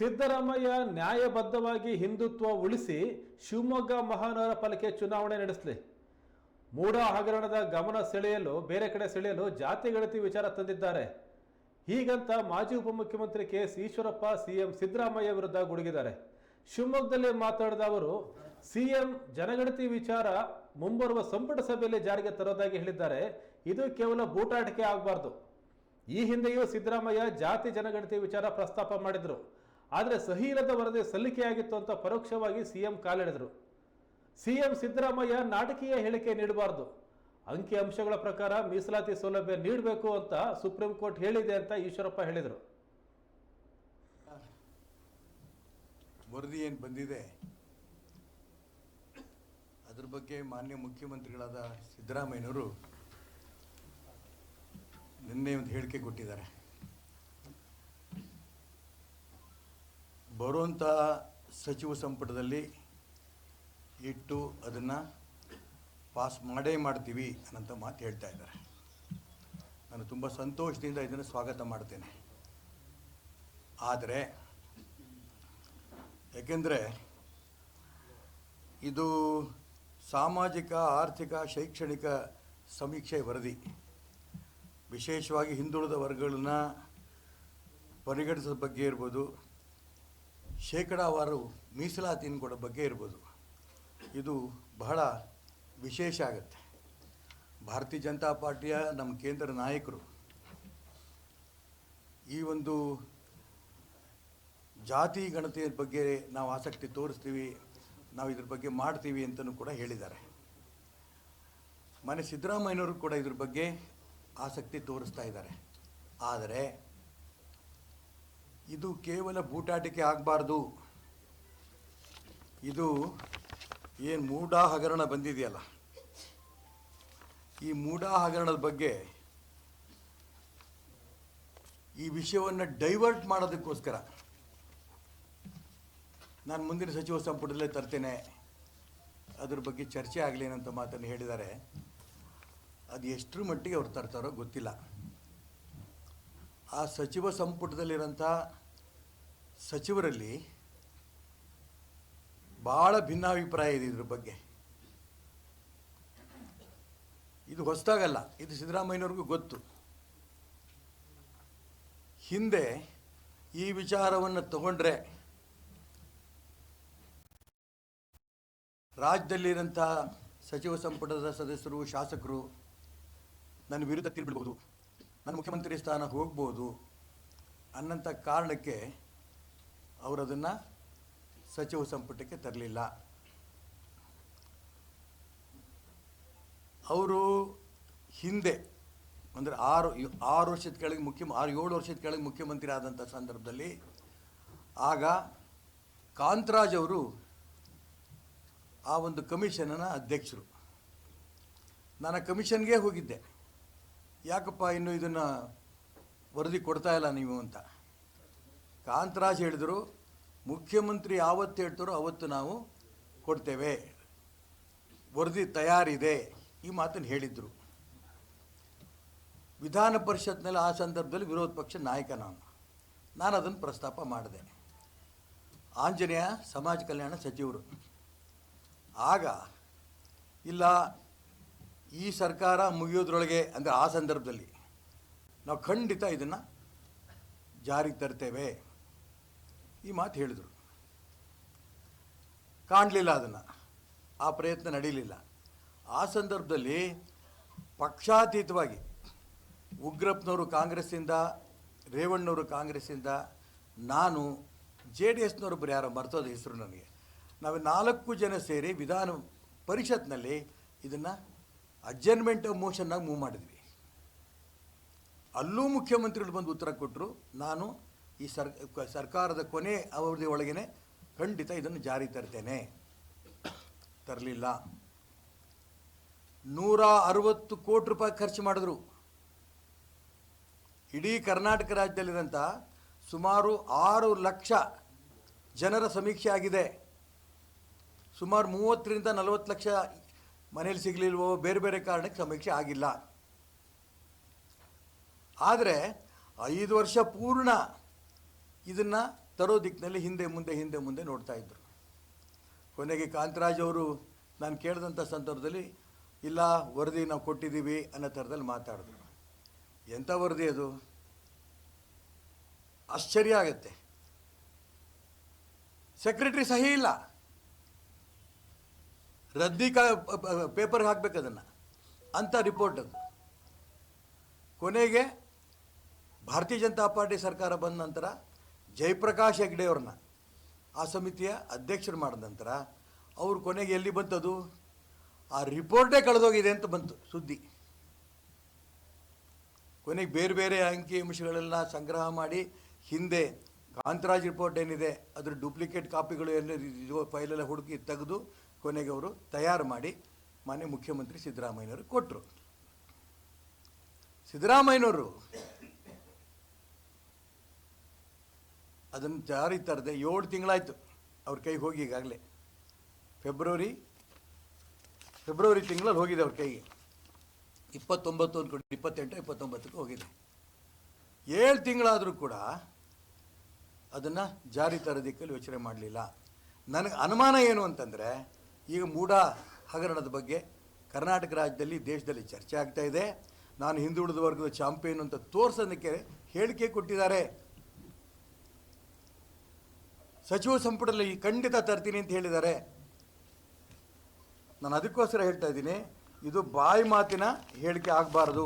ಸಿದ್ದರಾಮಯ್ಯ ನ್ಯಾಯಬದ್ಧವಾಗಿ ಹಿಂದುತ್ವ ಉಳಿಸಿ ಶಿವಮೊಗ್ಗ ಮಹಾನಗರ ಪಾಲಿಕೆ ಚುನಾವಣೆ ನಡೆಸಲಿ. ಮೂಢ ಹಗರಣದ ಗಮನ ಸೆಳೆಯಲು, ಬೇರೆ ಕಡೆ ಸೆಳೆಯಲು ಜಾತಿ ಗಣತಿ ವಿಚಾರ ತಂದಿದ್ದಾರೆ. ಹೀಗಂತ ಮಾಜಿ ಉಪಮುಖ್ಯಮಂತ್ರಿ K S Eshwarappa CM Siddaramaiah ವಿರುದ್ಧ ಗುಡುಗಿದ್ದಾರೆ. ಶಿವಮೊಗ್ಗದಲ್ಲಿ ಮಾತನಾಡಿದ ಅವರು, ಸಿಎಂ ಜನಗಣತಿ ವಿಚಾರ ಮುಂಬರುವ ಸಂಪುಟ ಸಭೆಯಲ್ಲಿ ಜಾರಿಗೆ ತರೋದಾಗಿ ಹೇಳಿದ್ದಾರೆ. ಇದು ಕೇವಲ ಬೂಟಾಟಿಕೆ ಆಗಬಾರ್ದು. ಈ ಹಿಂದೆಯೂ ಸಿದ್ದರಾಮಯ್ಯ ಜಾತಿ ಜನಗಣತಿ ವಿಚಾರ ಪ್ರಸ್ತಾಪ ಮಾಡಿದ್ರು. ಆದರೆ ಸಹಿ ಇಲ್ಲದ ವರದಿ ಸಲ್ಲಿಕೆಯಾಗಿತ್ತು ಅಂತ ಪರೋಕ್ಷವಾಗಿ ಸಿಎಂ ಕಾಲೆಳೆದರು. ಸಿಎಂ ಸಿದ್ದರಾಮಯ್ಯ ನಾಟಕೀಯ ಹೇಳಿಕೆ ನೀಡಬಾರ್ದು. ಅಂಕಿ ಅಂಶಗಳ ಪ್ರಕಾರ ಮೀಸಲಾತಿ ಸೌಲಭ್ಯ ನೀಡಬೇಕು ಅಂತ ಸುಪ್ರೀಂ ಕೋರ್ಟ್ ಹೇಳಿದೆ ಅಂತ ಈಶ್ವರಪ್ಪ ಹೇಳಿದರು. ವರದಿ ಏನು ಬಂದಿದೆ? ಅದ್ರ ಬಗ್ಗೆ ಮಾನ್ಯ ಮುಖ್ಯಮಂತ್ರಿಗಳಾದ ಸಿದ್ದರಾಮಯ್ಯನವರು ನಿನ್ನೆ ಒಂದು ಹೇಳಿಕೆ ಕೊಟ್ಟಿದ್ದಾರೆ. ಬರುವಂಥ ಸಚಿವ ಸಂಪುಟದಲ್ಲಿ ಇಟ್ಟು ಅದನ್ನು ಪಾಸ್ ಮಾಡೇ ಮಾಡ್ತೀವಿ ಅನ್ನೋಂಥ ಮಾತು ಹೇಳ್ತಾ ಇದ್ದಾರೆ. ನಾನು ತುಂಬ ಸಂತೋಷದಿಂದ ಇದನ್ನು ಸ್ವಾಗತ ಮಾಡ್ತೇನೆ. ಆದರೆ, ಯಾಕೆಂದರೆ ಇದು ಸಾಮಾಜಿಕ, ಆರ್ಥಿಕ, ಶೈಕ್ಷಣಿಕ ಸಮೀಕ್ಷೆ ವರದಿ. ವಿಶೇಷವಾಗಿ ಹಿಂದುಳಿದ ವರ್ಗಗಳನ್ನ ಪರಿಗಣಿಸೋ ಬಗ್ಗೆ ಇರ್ಬೋದು ಶೇಕಡಾವಾರು ಮೀಸಲಾತಿನ ಕೊಡೋ ಬಗ್ಗೆ ಇರ್ಬೋದು. ಇದು ಬಹಳ ವಿಶೇಷ ಆಗುತ್ತೆ. ಭಾರತೀಯ ಜನತಾ ಪಾರ್ಟಿಯ ನಮ್ಮ ಕೇಂದ್ರ ನಾಯಕರು ಈ ಒಂದು ಜಾತಿ ಗಣತಿಯ ಬಗ್ಗೆ ನಾವು ಆಸಕ್ತಿ ತೋರಿಸ್ತೀವಿ, ನಾವು ಇದ್ರ ಬಗ್ಗೆ ಮಾಡ್ತೀವಿ ಅಂತಲೂ ಕೂಡ ಹೇಳಿದ್ದಾರೆ. ಮನೆ ಸಿದ್ದರಾಮಯ್ಯನವರು ಕೂಡ ಇದ್ರ ಬಗ್ಗೆ ಆಸಕ್ತಿ ತೋರಿಸ್ತಾ ಇದ್ದಾರೆ. ಆದರೆ ಇದು ಕೇವಲ ಬೂಟಾಟಿಕೆ ಆಗಬಾರ್ದು. ಇದು ಏನು ಮೂಡಾ ಹಗರಣ ಬಂದಿದೆಯಲ್ಲ? ಈ ಮೂಡಾ ಹಗರಣದ ಬಗ್ಗೆ ಈ ವಿಷಯವನ್ನು ಡೈವರ್ಟ್ ಮಾಡೋದಕ್ಕೋಸ್ಕರ ನಾನು ಮುಂದಿನ ಸಚಿವ ಸಂಪುಟದಲ್ಲೇ ತರ್ತೇನೆ. ಅದ್ರ ಬಗ್ಗೆ ಚರ್ಚೆ ಆಗಲಿ ಅಂತ ಮಾತನ್ನು ಹೇಳಿದ್ದಾರೆ. ಅದು ಎಷ್ಟರ ಮಟ್ಟಿಗೆ ಅವ್ರು ತರ್ತಾರೋ ಗೊತ್ತಿಲ್ಲ. ಆ ಸಚಿವ ಸಂಪುಟದಲ್ಲಿರೋಂಥ ಸಚಿವರಲ್ಲಿ ಭಾಳ ಭಿನ್ನಾಭಿಪ್ರಾಯ ಇದೆ ಇದ್ರ ಬಗ್ಗೆ. ಇದು ಹೊಸದಾಗಲ್ಲ, ಇದು ಸಿದ್ದರಾಮಯ್ಯನವ್ರಿಗೂ ಗೊತ್ತು. ಹಿಂದೆ ಈ ವಿಚಾರವನ್ನು ತಗೊಂಡ್ರೆ ರಾಜ್ಯದಲ್ಲಿರೋಂಥ ಸಚಿವ ಸಂಪುಟದ ಸದಸ್ಯರು, ಶಾಸಕರು ನನ್ನ ವಿರುದ್ಧ ತಿರುಗಿಡ್ಬೋದು ನನ್ನ ಮುಖ್ಯಮಂತ್ರಿ ಸ್ಥಾನ ಹೋಗ್ಬೋದು ಅನ್ನಂಥ ಕಾರಣಕ್ಕೆ ಅವರು ಅದನ್ನು ಸಚಿವ ಸಂಪುಟಕ್ಕೆ ತರಲಿಲ್ಲ. ಅವರು ಹಿಂದೆ ಅಂದರೆ ಆರು ಆರು ವರ್ಷದ ಕೆಳಗೆ ಮುಖ್ಯ ಆರು ಏಳು ವರ್ಷದ ಕೆಳಗೆ ಮುಖ್ಯಮಂತ್ರಿ ಆದಂಥ ಸಂದರ್ಭದಲ್ಲಿ ಆಗ ಕಾಂತರಾಜ್ ಅವರು ಆ ಒಂದು ಕಮಿಷನ್ನ ಅಧ್ಯಕ್ಷರು. ನಾನು ಆ ಕಮಿಷನ್ಗೆ ಹೋಗಿದ್ದೆ. ಯಾಕಪ್ಪ ಇನ್ನು ಇದನ್ನು ವರದಿ ಕೊಡ್ತಾ ಇಲ್ಲ ನೀವು ಅಂತ? ಕಾಂತರಾಜ್ ಹೇಳಿದರು, ಮುಖ್ಯಮಂತ್ರಿ ಯಾವತ್ತು ಹೇಳ್ತಾರೋ ಅವತ್ತು ನಾವು ಕೊಡ್ತೇವೆ. ವರದಿ ತಯಾರಿದೆ, ಈ ಮಾತನ್ನು ಹೇಳಿದರು. ವಿಧಾನ ಪರಿಷತ್ನಲ್ಲಿ ಆ ಸಂದರ್ಭದಲ್ಲಿ ವಿರೋಧ ಪಕ್ಷ ನಾಯಕ ನಾನು. ನಾನು ಅದನ್ನು ಪ್ರಸ್ತಾಪ ಮಾಡಿದೆ ಆಂಜನೇಯ ಸಮಾಜ ಕಲ್ಯಾಣ ಸಚಿವರು. ಆಗ, ಇಲ್ಲ ಈ ಸರ್ಕಾರ ಮುಗಿಯೋದ್ರೊಳಗೆ ಅಂದರೆ ಆ ಸಂದರ್ಭದಲ್ಲಿ ನಾವು ಖಂಡಿತ ಇದನ್ನು ಜಾರಿಗೆ ತರ್ತೇವೆ. ಈ ಮಾತು ಹೇಳಿದರು. ಕಾಣಲಿಲ್ಲ ಅದನ್ನು. ಆ ಪ್ರಯತ್ನ ನಡೀಲಿಲ್ಲ. ಆ ಸಂದರ್ಭದಲ್ಲಿ ಪಕ್ಷಾತೀತವಾಗಿ ಉಗ್ರಪ್ಪನವರು ಕಾಂಗ್ರೆಸ್ಸಿಂದ, ರೇವಣ್ಣವರು ಕಾಂಗ್ರೆಸ್ಸಿಂದ, ನಾನು ಜೆ ಡಿ ಎಸ್ನವರೊಬ್ಬರು ಯಾರೋ ಮರ್ತೋದ ಹೆಸರು ನನಗೆ. ನಾವು ನಾಲ್ಕು ಜನ ಸೇರಿ ವಿಧಾನ ಪರಿಷತ್ನಲ್ಲಿ ಇದನ್ನು ಅಡ್ಜರ್ಮೆಂಟ್ ಆಫ್ ಮೋಷನ್ನಾಗಿ ಮೂವ್ ಮಾಡಿದ್ವಿ. ಅಲ್ಲೂ ಮುಖ್ಯಮಂತ್ರಿಗಳು ಬಂದು ಉತ್ತರ ಕೊಟ್ಟರು ನಾನು ಈ ಸರ್, ಸರ್ಕಾರದ ಕೊನೆ ಅವಧಿ ಒಳಗೇ ಖಂಡಿತ ಇದನ್ನು ಜಾರಿ ತರ್ತೇನೆ. ತರಲಿಲ್ಲ. ನೂರ ಅರವತ್ತು ಕೋಟಿ ರೂಪಾಯಿ ಖರ್ಚು ಮಾಡಿದ್ರು. ಇಡೀ ಕರ್ನಾಟಕ ರಾಜ್ಯದಲ್ಲಿರೋಂಥ ಸುಮಾರು ಆರು ಲಕ್ಷ ಜನರ ಸಮೀಕ್ಷೆ ಆಗಿದೆ. ಸುಮಾರು ಮೂವತ್ತರಿಂದ ನಲವತ್ತು ಲಕ್ಷ ಮನೇಲಿ ಸಿಗಲಿಲ್ವೋ, ಬೇರೆ ಬೇರೆ ಕಾರಣಕ್ಕೆ ಸಮೀಕ್ಷೆ ಆಗಿಲ್ಲ. ಆದರೆ ಐದು ವರ್ಷ ಪೂರ್ಣ ಇದನ್ನು ತರೋ ದಿಕ್ಕಿನಲ್ಲಿ ಹಿಂದೆ ಮುಂದೆ ಹಿಂದೆ ಮುಂದೆ ನೋಡ್ತಾ ಇದ್ದರು ಕೊನೆಗೆ ಕಾಂತರಾಜ್ ಅವರು ನಾನು ಕೇಳಿದಂಥ ಸಂದರ್ಭದಲ್ಲಿ, ಇಲ್ಲ, ವರದಿ ನಾವು ಕೊಟ್ಟಿದ್ದೀವಿ ಅನ್ನೋ ಥರದಲ್ಲಿ ಮಾತಾಡಿದ್ರು. ಎಂಥ ವರದಿ ಅದು? ಆಶ್ಚರ್ಯ ಆಗತ್ತೆ. ಸೆಕ್ರೆಟ್ರಿ ಸಹಿ ಇಲ್ಲ. ರದ್ದಿ ಕ ಪೇಪರ್ಗೆ ಹಾಕ್ಬೇಕು ಅದನ್ನು. ಅಂಥ ರಿಪೋರ್ಟ್ ಅದು. ಕೊನೆಗೆ ಭಾರತೀಯ ಜನತಾ ಪಾರ್ಟಿ ಸರ್ಕಾರ ಬಂದ ನಂತರ ಜಯಪ್ರಕಾಶ್ ಹೆಗ್ಡೆಯವ್ರನ್ನ ಆ ಸಮಿತಿಯ ಅಧ್ಯಕ್ಷರು ಮಾಡಿದ ನಂತರ ಅವರು ಕೊನೆಗೆ ಎಲ್ಲಿ ಬಂತದು? ಆ ರಿಪೋರ್ಟೇ ಕಳೆದೋಗಿದೆ ಅಂತ ಬಂತು ಸುದ್ದಿ. ಕೊನೆಗೆ ಬೇರೆ ಬೇರೆ ಅಂಕಿ ಅಂಶಗಳೆಲ್ಲ ಸಂಗ್ರಹ ಮಾಡಿ ಹಿಂದೆ ಕಾಂತರಾಜ್ ರಿಪೋರ್ಟ್ ಏನಿದೆ, ಅದ್ರ ಡೂಪ್ಲಿಕೇಟ್ ಕಾಪಿಗಳು ಎಲ್ಲ ಫೈಲೆಲ್ಲ ಹುಡುಕಿ ತೆಗೆದು ಕೊನೆಗೆ ಅವರು ತಯಾರು ಮಾಡಿ ಮಾನ್ಯ ಮುಖ್ಯಮಂತ್ರಿ ಸಿದ್ದರಾಮಯ್ಯನವರು ಕೊಟ್ಟರು ಸಿದ್ದರಾಮಯ್ಯನವರು ಅದನ್ನು ಜಾರಿ ತರದೆ ಏಳು ತಿಂಗಳಾಯಿತು. ಅವ್ರ ಕೈಗೆ ಹೋಗಿ ಈಗಾಗಲೇ. ಫೆಬ್ರವರಿ ಫೆಬ್ರವರಿ ತಿಂಗಳಲ್ಲಿ ಹೋಗಿದೆ ಅವ್ರ ಕೈಗೆ. ಇಪ್ಪತ್ತೊಂಬತ್ತು ಅಂದ್ಕೊಂಡು ಇಪ್ಪತ್ತೆಂಟು, ಇಪ್ಪತ್ತೊಂಬತ್ತಕ್ಕೆ ಹೋಗಿದೆ. ಏಳು ತಿಂಗಳಾದರೂ ಕೂಡ ಅದನ್ನು ಜಾರಿ ತರೋದಿಕ್ಕಲ್ಲಿ ಯೋಚನೆ ಮಾಡಲಿಲ್ಲ. ನನಗೆ ಅನುಮಾನ ಏನು ಅಂತಂದರೆ ಈಗ ಮೂಢ ಹಗರಣದ ಬಗ್ಗೆ ಕರ್ನಾಟಕ ರಾಜ್ಯದಲ್ಲಿ, ದೇಶದಲ್ಲಿ ಚರ್ಚೆ ಆಗ್ತಾ ಇದೆ. ನಾನು ಹಿಂದುಳಿದ ವರ್ಗದ ಚಾಂಪಿಯನ್ ಅಂತ ತೋರಿಸೋದಕ್ಕೆ ಹೇಳಿಕೆ ಕೊಟ್ಟಿದ್ದಾರೆ. ಸಚಿವ ಸಂಪುಟದಲ್ಲಿ ಖಂಡಿತ ತರ್ತೀನಿ ಅಂತ ಹೇಳಿದ್ದಾರೆ. ನಾನು ಅದಕ್ಕೋಸ್ಕರ ಹೇಳ್ತಾ ಇದ್ದೀನಿ, ಇದು ಬಾಯಿ ಮಾತಿನ ಹೇಳಿಕೆ ಆಗಬಾರ್ದು.